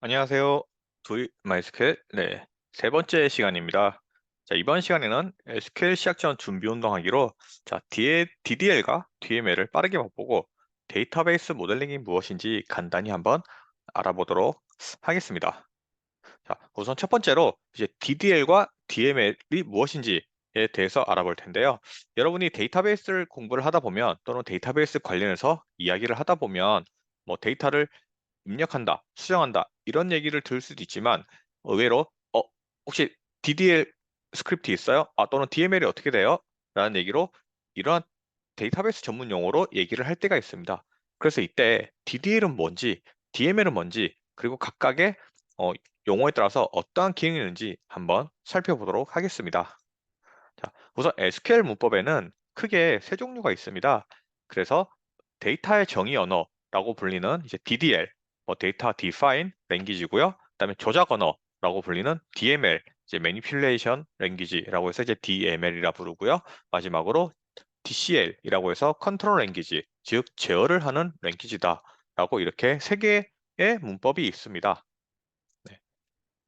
안녕하세요. 도이 마이스큐엘 네, 세 번째 시간입니다. 자, 이번 시간에는 SQL 시작전 준비 운동하기로 자, DDL과 DML을 빠르게 맛보고 데이터베이스 모델링이 무엇인지 간단히 한번 알아보도록 하겠습니다. 자, 우선 첫 번째로 이제 DDL과 DML이 무엇인지에 대해서 알아볼 텐데요. 여러분이 데이터베이스를 공부를 하다 보면 또는 데이터베이스 관련해서 이야기를 하다 보면 뭐 데이터를 입력한다, 수정한다 이런 얘기를 들을 수도 있지만 의외로 어 혹시 DDL 스크립트 있어요? 아 또는 DML이 어떻게 돼요? 라는 얘기로 이러한 데이터베이스 전문 용어로 얘기를 할 때가 있습니다. 그래서 이때 DDL은 뭔지, DML은 뭔지, 그리고 각각의 어, 용어에 따라서 어떠한 기능이 있는지 한번 살펴보도록 하겠습니다. 자, 우선 SQL 문법에는 크게 세 종류가 있습니다. 그래서 데이터의 정의 언어라고 불리는 이제 DDL, 뭐 데이터 define 랭귀지고요. 그다음에 조작 언어라고 불리는 DML, 이제 manipulation 랭귀지라고 해서 이제 DML이라 부르고요. 마지막으로 DCL이라고 해서 컨트롤 랭귀지, 즉 제어를 하는 랭귀지다라고 이렇게 세 개의 문법이 있습니다. 네.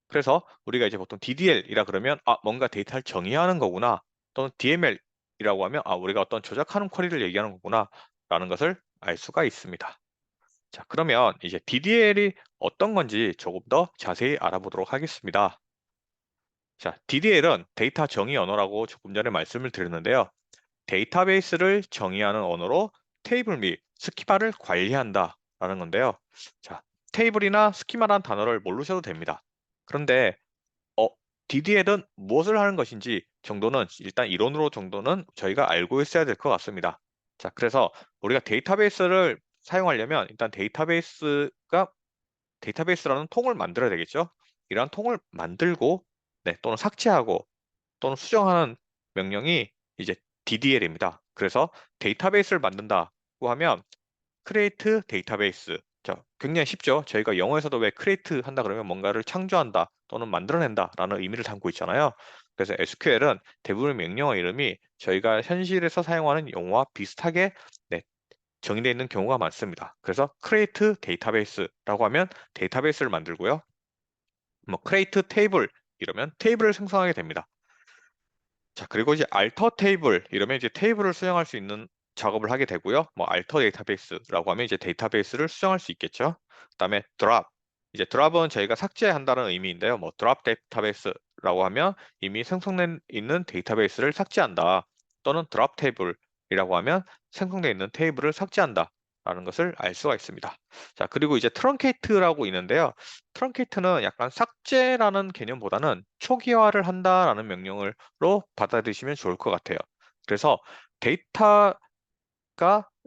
그래서 우리가 이제 보통 DDL이라 그러면 아 뭔가 데이터를 정의하는 거구나 또는 DML이라고 하면 아 우리가 어떤 조작하는 쿼리를 얘기하는 거구나 라는 것을 알 수가 있습니다. 자, 그러면 이제 DDL이 어떤 건지 조금 더 자세히 알아보도록 하겠습니다. 자, DDL은 데이터 정의 언어라고 조금 전에 말씀을 드렸는데요. 데이터베이스를 정의하는 언어로 테이블 및 스키마를 관리한다 라는 건데요. 자, 테이블이나 스키마란 단어를 모르셔도 됩니다. 그런데 어, DDL은 무엇을 하는 것인지 정도는 일단 이론으로 정도는 저희가 알고 있어야 될 것 같습니다. 자, 그래서 우리가 데이터베이스를 사용하려면 일단 데이터베이스가 데이터베이스라는 통을 만들어야 되겠죠. 이러한 통을 만들고 네, 또는 삭제하고 또는 수정하는 명령이 이제 DDL입니다. 그래서 데이터베이스를 만든다고 하면 create 데이터베이스 자, 굉장히 쉽죠. 저희가 영어에서도 왜 create 한다 그러면 뭔가를 창조한다 또는 만들어낸다라는 의미를 담고 있잖아요. 그래서 SQL은 대부분의 명령어 이름이 저희가 현실에서 사용하는 용어와 비슷하게 네, 정의되어 있는 경우가 많습니다. 그래서 create 데이터베이스라고 하면 데이터베이스를 만들고요. 뭐 create table 이러면 테이블을 생성하게 됩니다. 자, 그리고 이제 alter table 이러면 이제 테이블을 수정할 수 있는 작업을 하게 되고요. 뭐 alter 데이터베이스라고 하면 이제 데이터베이스를 수정할 수 있겠죠. 그다음에 drop 이제 드랍은 저희가 삭제한다는 의미인데요. 뭐 드랍 데이터베이스라고 하면 이미 생성된 있는 데이터베이스를 삭제한다. 또는 드랍 테이블이라고 하면 생성되어 있는 테이블을 삭제한다. 라는 것을 알 수가 있습니다. 자, 그리고 이제 트렁케이트라고 있는데요. 트렁케이트는 약간 삭제라는 개념보다는 초기화를 한다라는 명령으로 받아들이시면 좋을 것 같아요. 그래서 데이터가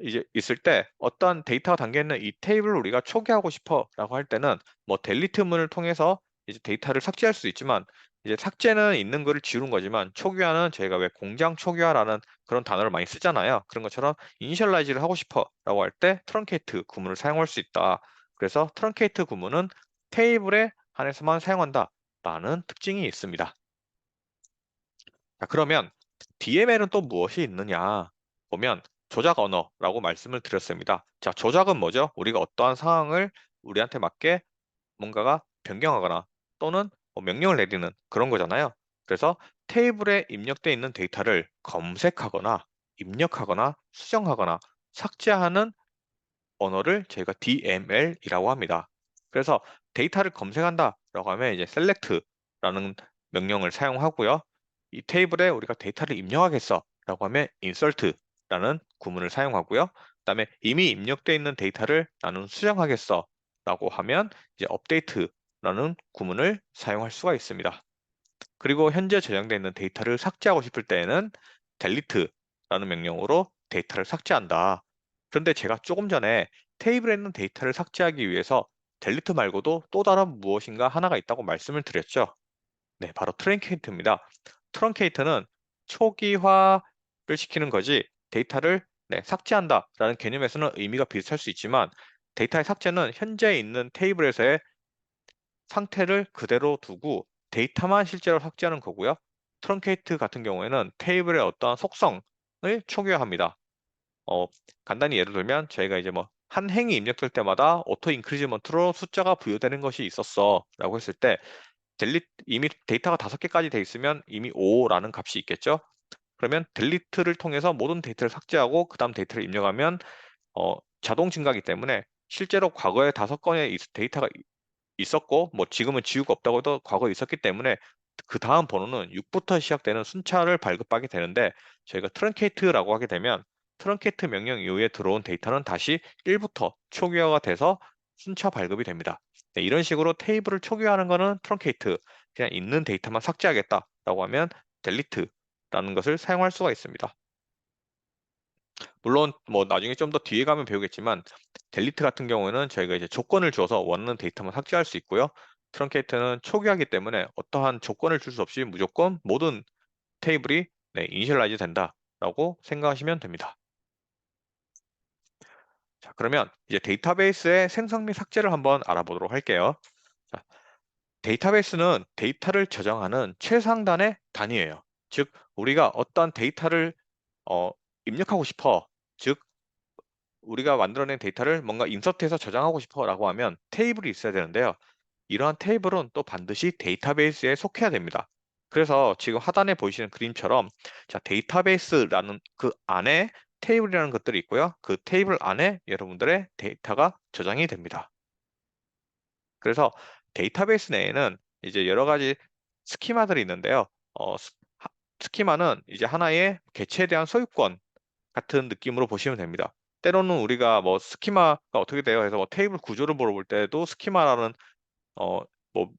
이제 있을 때 어떤 데이터가 담겨 있는 이 테이블을 우리가 초기화하고 싶어라고 할 때는 뭐 델리트문을 통해서 이제 데이터를 삭제할 수 있지만 이제 삭제는 있는 거를 지우는 거지만 초기화는 저희가 왜 공장 초기화라는 그런 단어를 많이 쓰잖아요. 그런 것처럼 이니셜라이즈를 하고 싶어라고 할 때 트렁케이트 구문을 사용할 수 있다. 그래서 트렁케이트 구문은 테이블에 한해서만 사용한다 라는 특징이 있습니다. 자, 그러면 DML은 또 무엇이 있느냐 보면 조작 언어라고 말씀을 드렸습니다. 자, 조작은 뭐죠? 우리가 어떠한 상황을 우리한테 맞게 뭔가가 변경하거나 또는 뭐 명령을 내리는 그런 거잖아요. 그래서 테이블에 입력되어 있는 데이터를 검색하거나 입력하거나 수정하거나 삭제하는 언어를 저희가 DML이라고 합니다. 그래서 데이터를 검색한다라고 하면 이제 select라는 명령을 사용하고요. 이 테이블에 우리가 데이터를 입력하겠어라고 하면 insert라는 구문을 사용하고요. 그다음에 이미 입력되어 있는 데이터를 나는 수정하겠어라고 하면 이제 update 라는 구문을 사용할 수가 있습니다. 그리고 현재 저장되어 있는 데이터를 삭제하고 싶을 때에는 delete라는 명령으로 데이터를 삭제한다. 그런데 제가 조금 전에 테이블에 있는 데이터를 삭제하기 위해서 delete 말고도 또 다른 무엇인가 하나가 있다고 말씀을 드렸죠. 네, 바로 트렁케이트입니다. 트렁케이트는 초기화를 시키는 거지 데이터를 네, 삭제한다라는 개념에서는 의미가 비슷할 수 있지만 데이터의 삭제는 현재 있는 테이블에서의 상태를 그대로 두고 데이터만 실제로 삭제하는 거고요. 트렁케이트 같은 경우에는 테이블의 어떠한 속성을 초기화합니다. 어, 간단히 예를 들면 저희가 이제 뭐 한 행이 입력될 때마다 오토 인크리즈먼트로 숫자가 부여되는 것이 있었어 라고 했을 때 델리 이미 데이터가 다섯 개까지 돼 있으면 이미 5라는 값이 있겠죠. 그러면 델리트를 통해서 모든 데이터를 삭제하고 그 다음 데이터를 입력하면 어, 자동 증가하기 때문에 실제로 과거에 다섯 건의 데이터가 있었고 뭐 지금은 지우가 없다고 해도 과거에 있었기 때문에 그 다음 번호는 6부터 시작되는 순차를 발급하게 되는데 저희가 트렁케이트라고 하게 되면 트렁케이트 명령 이후에 들어온 데이터는 다시 1부터 초기화가 돼서 순차 발급이 됩니다. 네, 이런 식으로 테이블을 초기화하는 거는 트렁케이트, 그냥 있는 데이터만 삭제하겠다라고 하면 델리트라는 것을 사용할 수가 있습니다. 물론 뭐 나중에 좀 더 뒤에 가면 배우겠지만 델리트 같은 경우에는 저희가 이제 조건을 주어서 원하는 데이터만 삭제할 수 있고요. 트렁케이트는 초기화하기 때문에 어떠한 조건을 줄 수 없이 무조건 모든 테이블이 네, 이니셜라이즈 된다라고 생각하시면 됩니다. 자, 그러면 이제 데이터베이스의 생성 및 삭제를 한번 알아보도록 할게요. 자, 데이터베이스는 데이터를 저장하는 최상단의 단위예요. 즉, 우리가 어떤 데이터를 어, 입력하고 싶어. 즉, 우리가 만들어낸 데이터를 뭔가 인서트해서 저장하고 싶어 라고 하면 테이블이 있어야 되는데요. 이러한 테이블은 또 반드시 데이터베이스에 속해야 됩니다. 그래서 지금 하단에 보이시는 그림처럼 자 데이터베이스라는 그 안에 테이블이라는 것들이 있고요. 그 테이블 안에 여러분들의 데이터가 저장이 됩니다. 그래서 데이터베이스 내에는 이제 여러 가지 스키마들이 있는데요. 어, 스키마는 이제 하나의 개체에 대한 소유권 같은 느낌으로 보시면 됩니다. 때로는 우리가 뭐 스키마가 어떻게 돼요 해서 뭐 테이블 구조를 물어볼 때도 스키마라는 어, 뭐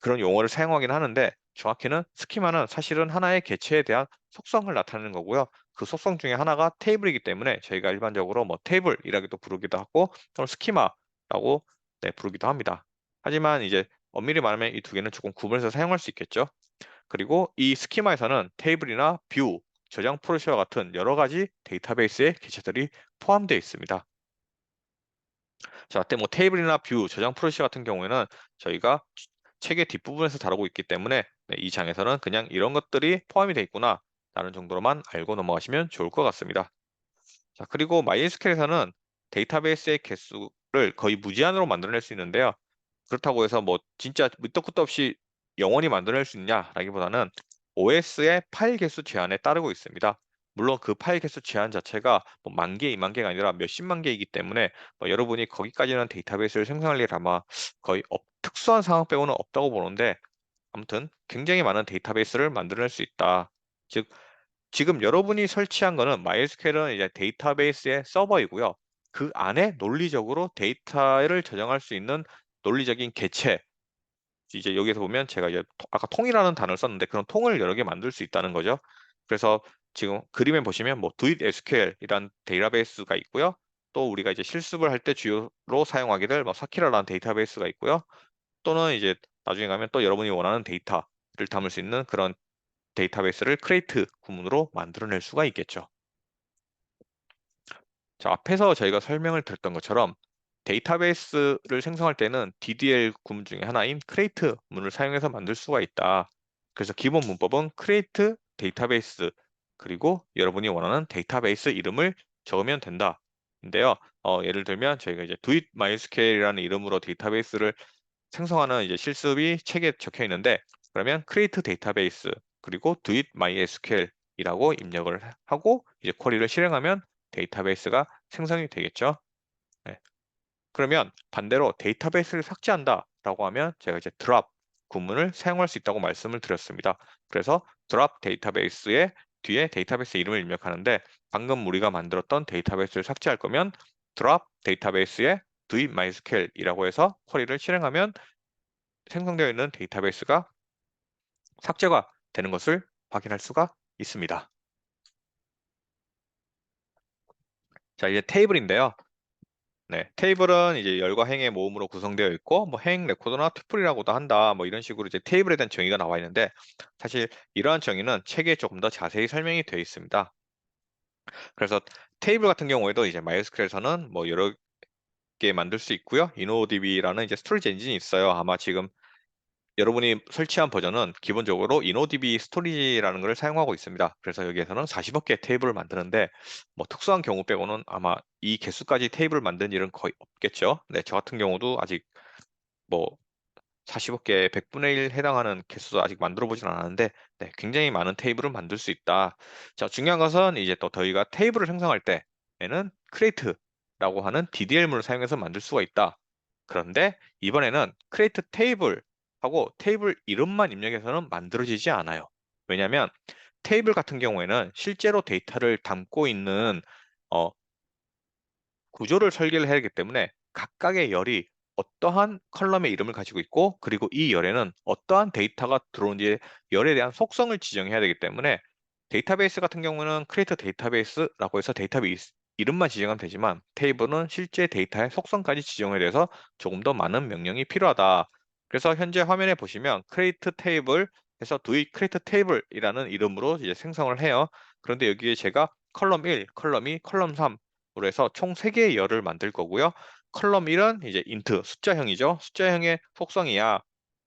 그런 용어를 사용하긴 하는데 정확히는 스키마는 사실은 하나의 개체에 대한 속성을 나타내는 거고요. 그 속성 중에 하나가 테이블이기 때문에 저희가 일반적으로 뭐 테이블이라고도 부르기도 하고 또는 스키마라고 네, 부르기도 합니다. 하지만 이제 엄밀히 말하면 이 두 개는 조금 구분해서 사용할 수 있겠죠. 그리고 이 스키마에서는 테이블이나 뷰, 저장 프로시와 같은 여러 가지 데이터베이스의 개체들이 포함되어 있습니다. 자, 뭐 테이블이나 뷰, 저장 프로시 같은 경우에는 저희가 책의 뒷부분에서 다루고 있기 때문에 네, 이 장에서는 그냥 이런 것들이 포함이 되어 있구나 라는 정도로만 알고 넘어가시면 좋을 것 같습니다. 자, 그리고 MySQL에서는 데이터베이스의 개수를 거의 무제한으로 만들어낼 수 있는데요. 그렇다고 해서 뭐 진짜 밑도 끝도 없이 영원히 만들어낼 수 있냐라기보다는 OS의 파일 개수 제한에 따르고 있습니다. 물론 그 파일 개수 제한 자체가 뭐 만 개, 이만 개가 아니라 몇십만 개이기 때문에 뭐 여러분이 거기까지는 데이터베이스를 생성할 일 아마 거의 없, 특수한 상황 빼고는 없다고 보는데 아무튼 굉장히 많은 데이터베이스를 만들어낼 수 있다. 즉 지금 여러분이 설치한 거는 MySQL은 이제 데이터베이스의 서버이고요. 그 안에 논리적으로 데이터를 저장할 수 있는 논리적인 개체 이제 여기서 보면 제가 아까 통이라는 단어를 썼는데 그런 통을 여러 개 만들 수 있다는 거죠. 그래서 지금 그림에 보시면 뭐 doit SQL이란 데이터베이스가 있고요. 또 우리가 이제 실습을 할 때 주요로 사용하게 될 뭐 사키라라는 데이터베이스가 있고요. 또는 이제 나중에 가면 또 여러분이 원하는 데이터를 담을 수 있는 그런 데이터베이스를 크레이트 구문으로 만들어낼 수가 있겠죠. 자, 앞에서 저희가 설명을 드렸던 것처럼 데이터베이스를 생성할 때는 DDL 구문 중에 하나인 크레이트 문을 사용해서 만들 수가 있다. 그래서 기본 문법은 크레이트 데이터베이스 그리고 여러분이 원하는 데이터베이스 이름을 적으면 된다. 인데요. 어, 예를 들면 저희가 이제 doit mysql이라는 이름으로 데이터베이스를 생성하는 이제 실습이 책에 적혀 있는데 그러면 create database 그리고 doit mysql이라고 입력을 하고 이제 쿼리를 실행하면 데이터베이스가 생성이 되겠죠. 네. 그러면 반대로 데이터베이스를 삭제한다라고 하면 제가 이제 drop 구문을 사용할 수 있다고 말씀을 드렸습니다. 그래서 drop 데이터베이스의 뒤에 데이터베이스 이름을 입력하는데 방금 우리가 만들었던 데이터베이스를 삭제할 거면 drop 데이터베이스에 doit mysql이라고 해서 쿼리를 실행하면 생성되어 있는 데이터베이스가 삭제가 되는 것을 확인할 수가 있습니다. 자, 이제 테이블인데요. 네, 테이블은 이제 열과 행의 모음으로 구성되어 있고 뭐 행 레코드나 투플이라고도 한다. 뭐 이런 식으로 이제 테이블에 대한 정의가 나와 있는데 사실 이러한 정의는 책에 조금 더 자세히 설명이 되어 있습니다. 그래서 테이블 같은 경우에도 이제 MySQL에서는 뭐 여러 개 만들 수 있고요. InnoDB라는 이제 스토리지 엔진이 있어요. 아마 지금 여러분이 설치한 버전은 기본적으로 InnoDB 스토리지라는 걸 사용하고 있습니다. 그래서 여기에서는 40억 개의 테이블을 만드는데 뭐 특수한 경우 빼고는 아마 이 개수까지 테이블을 만든 일은 거의 없겠죠. 네, 저 같은 경우도 아직 뭐 40억 개 100분의 1 해당하는 개수도 아직 만들어 보진 않았는데 네, 굉장히 많은 테이블을 만들 수 있다. 자, 중요한 것은 이제 또 저희가 테이블을 생성할 때에는 create라고 하는 DDL문을 사용해서 만들 수가 있다. 그런데 이번에는 create 테이블 하고 테이블 이름만 입력해서는 만들어지지 않아요. 왜냐하면 테이블 같은 경우에는 실제로 데이터를 담고 있는 어, 구조를 설계를 해야 하기 때문에 각각의 열이 어떠한 컬럼의 이름을 가지고 있고 그리고 이 열에는 어떠한 데이터가 들어온지 열에 대한 속성을 지정해야 되기 때문에 데이터베이스 같은 경우는 create 데이터베이스라고 해서 데이터베이스 이름만 지정하면 되지만 테이블은 실제 데이터의 속성까지 지정해야 돼서 조금 더 많은 명령이 필요하다. 그래서 현재 화면에 보시면 create table 해서 it create table이라는 이름으로 이제 생성을 해요. 그런데 여기에 제가 컬럼 1, 컬럼 2, 컬럼 3으로 해서 총 3개의 열을 만들 거고요. 컬럼 1은 이제 int 숫자형이죠. 숫자형의 속성이야.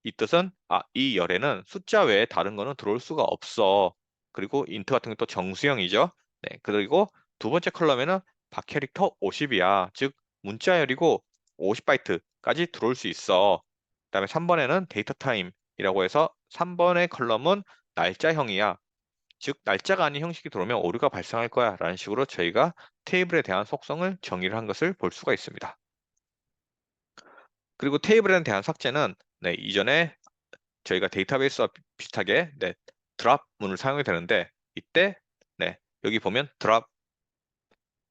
이 뜻은 아, 이 열에는 숫자 외에 다른 거는 들어올 수가 없어. 그리고 int 같은 것도 정수형이죠. 네, 그리고 두 번째 컬럼에는 바 캐릭터 50이야. 즉 문자열이고 50바이트까지 들어올 수 있어. 그다음에 3번에는 데이터 타임이라고 해서 3번의 컬럼은 날짜형이야. 즉 날짜가 아닌 형식이 들어오면 오류가 발생할 거야 라는 식으로 저희가 테이블에 대한 속성을 정의를 한 것을 볼 수가 있습니다. 그리고 테이블에 대한 삭제는 네, 이전에 저희가 데이터베이스와 비슷하게 네, 드랍 문을 사용이 되는데 이때 네, 여기 보면 드랍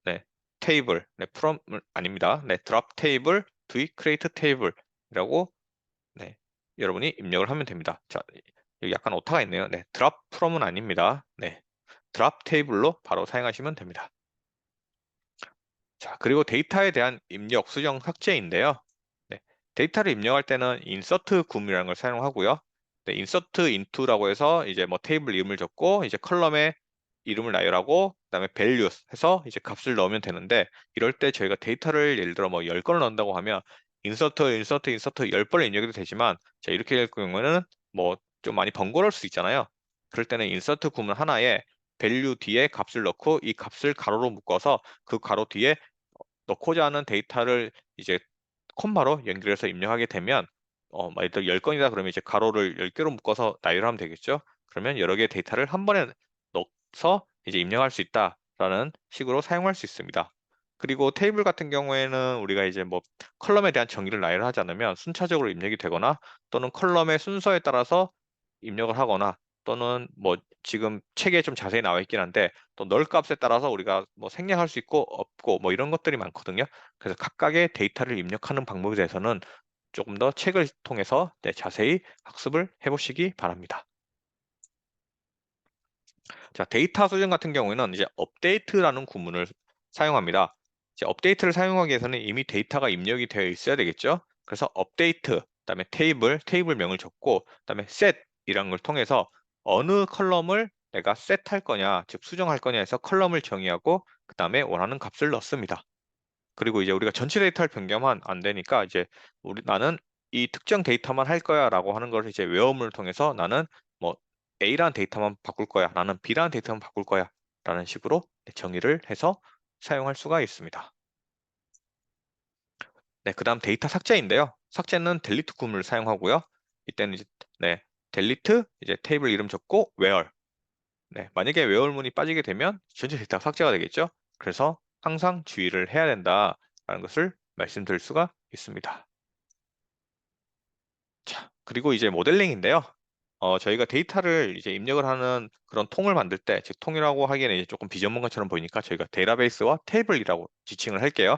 네, 테이블 네, 프롬 아닙니다. 네, 드랍 테이블 do create 네, 여러분이 입력을 하면 됩니다. 자, 여기 약간 오타가 있네요. 네, 드랍 프롬은 아닙니다. 네, 드랍 테이블로 바로 사용하시면 됩니다. 자, 그리고 데이터에 대한 입력, 수정, 삭제인데요. 네, 데이터를 입력할 때는 insert 구문이라는 걸 사용하고요. 네, insert into라고 해서 이제 뭐 테이블 이름을 적고 이제 컬럼에 이름을 나열하고 그다음에 values 해서 이제 값을 넣으면 되는데 이럴 때 저희가 데이터를 예를 들어 뭐 10건을 넣는다고 하면 insert, insert, insert 10번을 입력해도 되지만 자, 이렇게 될 경우에는 뭐 좀 많이 번거로울 수 있잖아요. 그럴 때는 insert 구문 하나에 value 뒤에 값을 넣고 이 값을 가로로 묶어서 그 가로 뒤에 넣고자 하는 데이터를 이제 콤마로 연결해서 입력하게 되면 어, 뭐 예를 들어 10건이다 그러면 이제 가로를 10개로 묶어서 나열하면 되겠죠. 그러면 여러 개의 데이터를 한 번에 넣어서 이제 입력할 수 있다라는 식으로 사용할 수 있습니다. 그리고 테이블 같은 경우에는 우리가 이제 뭐 컬럼에 대한 정의를 나열하지 않으면 순차적으로 입력이 되거나 또는 컬럼의 순서에 따라서 입력을 하거나 또는 뭐 지금 책에 좀 자세히 나와 있긴 한데 또 널 값에 따라서 우리가 뭐 생략할 수 있고 없고 뭐 이런 것들이 많거든요. 그래서 각각의 데이터를 입력하는 방법에 대해서는 조금 더 책을 통해서 네, 자세히 학습을 해보시기 바랍니다. 자, 데이터 수정 같은 경우에는 이제 업데이트라는 구문을 사용합니다. 업데이트를 사용하기 위해서는 이미 데이터가 입력이 되어 있어야 되겠죠. 그래서 업데이트, 그다음에 테이블, 테이블명을 적고 그다음에 set이라는 걸 통해서 어느 컬럼을 내가 셋할 거냐, 즉 수정할 거냐 해서 컬럼을 정의하고 그 다음에 원하는 값을 넣습니다. 그리고 이제 우리가 전체 데이터를 변경하면 안 되니까 이제 우리 나는 이 특정 데이터만 할 거야 라고 하는 것을 이제 외어문을 통해서 나는 뭐 A라는 데이터만 바꿀 거야, 나는 B라는 데이터만 바꿀 거야 라는 식으로 정의를 해서 사용할 수가 있습니다. 네, 그 다음 데이터 삭제인데요. 삭제는 델리트 구문을 사용하고요. 이때는 이제 네, 델리트 이제 테이블 이름 적고 where 네, 만약에 where문이 빠지게 되면 전체 데이터가 삭제가 되겠죠. 그래서 항상 주의를 해야 된다라는 것을 말씀드릴 수가 있습니다. 자, 그리고 이제 모델링인데요. 어, 저희가 데이터를 이제 입력을 하는 그런 통을 만들 때, 즉 통이라고 하기에는 이제 조금 비전문가처럼 보이니까 저희가 데이터베이스와 테이블이라고 지칭을 할게요.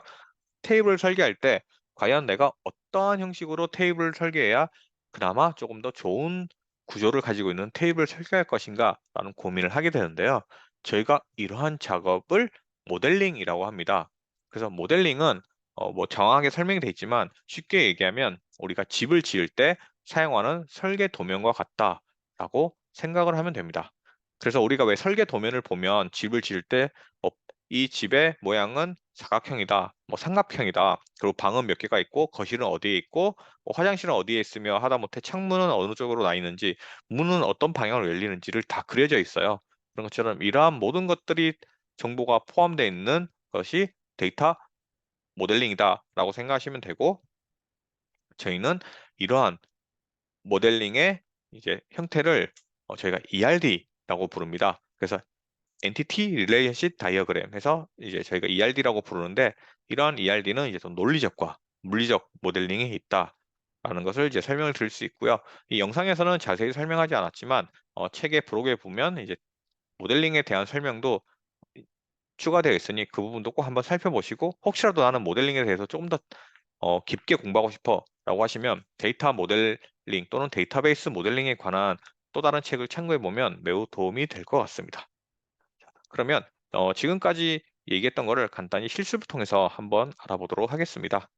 테이블을 설계할 때 과연 내가 어떠한 형식으로 테이블을 설계해야 그나마 조금 더 좋은 구조를 가지고 있는 테이블을 설계할 것인가 라는 고민을 하게 되는데요. 저희가 이러한 작업을 모델링이라고 합니다. 그래서 모델링은 어, 뭐 정확하게 설명이 되어 있지만 쉽게 얘기하면 우리가 집을 지을 때 사용하는 설계 도면과 같다라고 생각을 하면 됩니다. 그래서 우리가 왜 설계 도면을 보면 집을 지을 때뭐이 집의 모양은 사각형이다, 뭐 삼각형이다, 그리고 방은 몇 개가 있고 거실은 어디에 있고 뭐 화장실은 어디에 있으며 하다못해 창문은 어느 쪽으로 나 있는지 문은 어떤 방향으로 열리는지를 다 그려져 있어요. 그런 것처럼 이러한 모든 것들이 정보가 포함되어 있는 것이 데이터 모델링이다라고 생각하시면 되고 저희는 이러한 모델링의 이제 형태를 어, 저희가 ERD라고 부릅니다. 그래서 Entity Relationship Diagram 해서 이제 저희가 ERD라고 부르는데 이러한 ERD는 이제 좀 논리적과 물리적 모델링이 있다라는 것을 이제 설명을 드릴 수 있고요. 이 영상에서는 자세히 설명하지 않았지만 어, 책의 브록에 보면 이제 모델링에 대한 설명도 추가되어 있으니 그 부분도 꼭 한번 살펴보시고 혹시라도 나는 모델링에 대해서 조금 더 어, 깊게 공부하고 싶어 라고 하시면 데이터 모델 링 또는 데이터베이스 모델링에 관한 또 다른 책을 참고해 보면 매우 도움이 될 것 같습니다. 그러면 어, 지금까지 얘기했던 거를 간단히 실습을 통해서 한번 알아보도록 하겠습니다.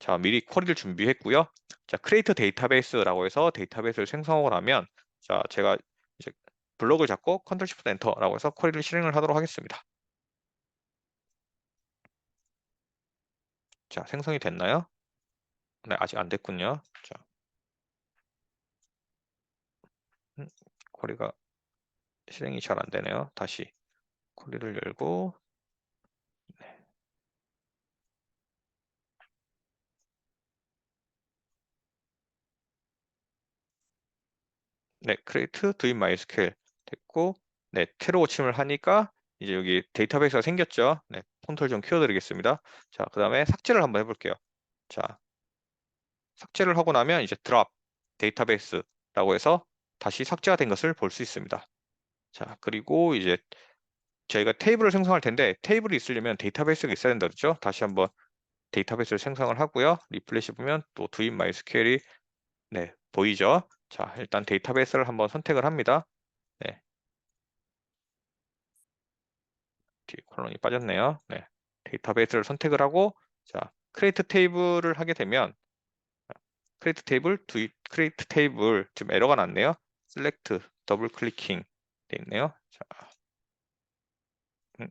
자, 미리 쿼리를 준비했고요. 자, create 데이터베이스라고 해서 데이터베이스를 생성하고 나면 자, 제가 이제 블록을 잡고 컨트롤 시프트 엔터라고 해서 쿼리를 실행을 하도록 하겠습니다. 자, 생성이 됐나요? 네, 아직 안 됐군요. 자, 쿼리가 실행이 잘 안 되네요. 다시 쿼리를 열고 네. 네, create doing MySQL 됐고 네, 테러 고침을 하니까 이제 여기 데이터베이스가 생겼죠. 네, 폰트를 좀 키워드리겠습니다. 자, 그 다음에 삭제를 한번 해볼게요. 자, 삭제를 하고 나면 이제 drop 데이터베이스라고 해서 다시 삭제가 된 것을 볼 수 있습니다. 자, 그리고 이제 저희가 테이블을 생성할 텐데 테이블이 있으려면 데이터베이스가 있어야 된다 그렇죠? 다시 한번 데이터베이스를 생성을 하고요. 리플레시 보면 또 doing MySQL이 네, 보이죠? 자, 일단 데이터베이스를 한번 선택을 합니다. 네. 콜론이 빠졌네요. 네. 데이터베이스를 선택을 하고 자, 크레이트 테이블을 하게 되면 크레이트 테이블, 두 크레이트 테이블 지금 에러가 났네요. 셀렉트 더블 클릭킹 돼 있네요. 자, 음,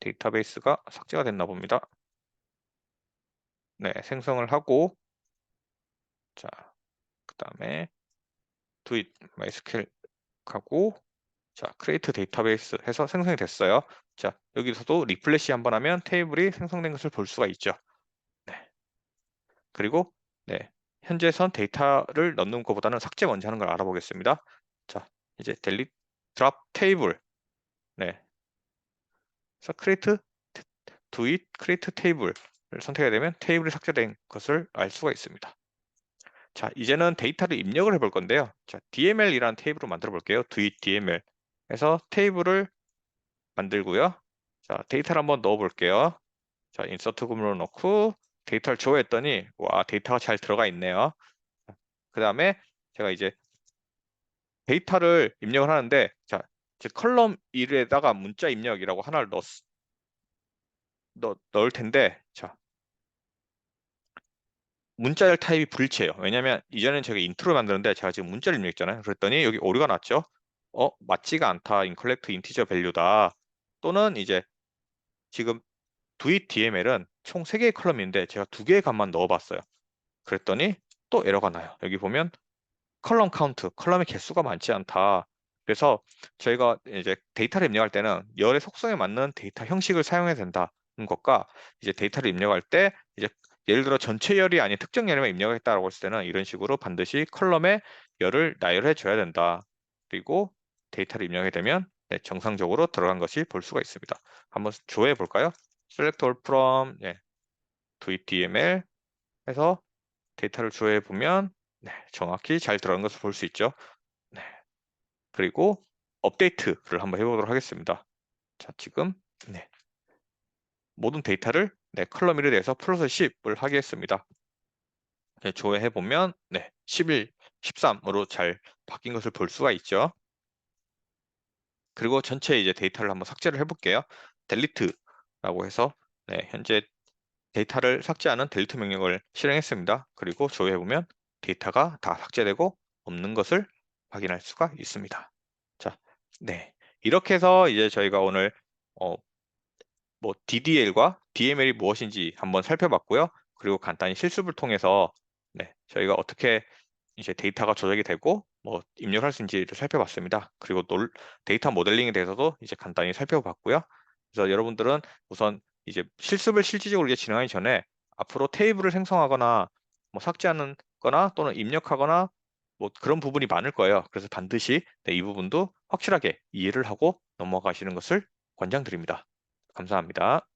데이터베이스가 삭제가 됐나 봅니다. 네, 생성을 하고 자, 그 다음에 do it MySQL 가고 자, create 데이터베이스 해서 생성이 됐어요. 자, 여기서도 리플래시 한번 하면 테이블이 생성된 것을 볼 수가 있죠. 네. 그리고 네, 현재선 데이터를 넣는 것보다는 삭제 먼저 하는 걸 알아보겠습니다. 자, 이제 delete drop table. 네. 그래서 create do it create table을 선택하게 되면 테이블이 삭제된 것을 알 수가 있습니다. 자, 이제는 데이터를 입력을 해볼 건데요. 자, DML이라는 테이블을 만들어 볼게요. do it DML. 해서 테이블을 만들고요. 자, 데이터를 한번 넣어 볼게요. 자, 인서트 구문을 넣고 데이터를 조회했더니 와, 데이터가 잘 들어가 있네요. 그 다음에 제가 이제 데이터를 입력을 하는데 자, 제 컬럼 1에다가 문자 입력이라고 하나를 넣, 넣, 넣을 텐데 자, 문자열 타입이 불일치해요. 왜냐면 이전엔 제가 인트로 만드는데 제가 지금 문자를 입력했잖아요. 그랬더니 여기 오류가 났죠. 어, 맞지가 않다. incorrect integer value다. 또는 이제 지금 doit dml은 총 3개의 컬럼인데 제가 2개의 값만 넣어봤어요. 그랬더니 또 에러가 나요. 여기 보면 컬럼 카운트, 컬럼의 개수가 많지 않다. 그래서 저희가 이제 데이터를 입력할 때는 열의 속성에 맞는 데이터 형식을 사용해야 된다는 것과 이제 데이터를 입력할 때 이제 예를 들어 전체 열이 아닌 특정 열에만 입력했다라고 했을 때는 이런 식으로 반드시 컬럼에 열을 나열해 줘야 된다. 그리고 데이터를 입력하게 되면 네, 정상적으로 들어간 것이 볼 수가 있습니다. 한번 조회해 볼까요? select all from 네, do it dml 해서 데이터를 조회해 보면 네, 정확히 잘 들어간 것을 볼 수 있죠. 네. 그리고 업데이트를 한번 해보도록 하겠습니다. 자, 지금 네. 모든 데이터를 네, 컬럼 1에 대해서 플러스 10을 하겠습니다. 네, 조회해 보면 네, 11, 13으로 잘 바뀐 것을 볼 수가 있죠. 그리고 전체 이제 데이터를 한번 삭제를 해볼게요. delete라고 해서 네, 현재 데이터를 삭제하는 델리트 명령을 실행했습니다. 그리고 조회해 보면 데이터가 다 삭제되고 없는 것을 확인할 수가 있습니다. 자, 네. 이렇게 해서 이제 저희가 오늘 어, 뭐 DDL과 DML이 무엇인지 한번 살펴봤고요. 그리고 간단히 실습을 통해서 네, 저희가 어떻게 이제 데이터가 조작이 되고 뭐 입력할 수 있는지를 살펴봤습니다. 그리고 놀, 데이터 모델링에 대해서도 이제 간단히 살펴봤고요. 그래서 여러분들은 우선 이제 실습을 실질적으로 이제 진행하기 전에 앞으로 테이블을 생성하거나 뭐 삭제하는 거나 또는 입력하거나 뭐 그런 부분이 많을 거예요. 그래서 반드시 네, 이 부분도 확실하게 이해를 하고 넘어가시는 것을 권장드립니다. 감사합니다.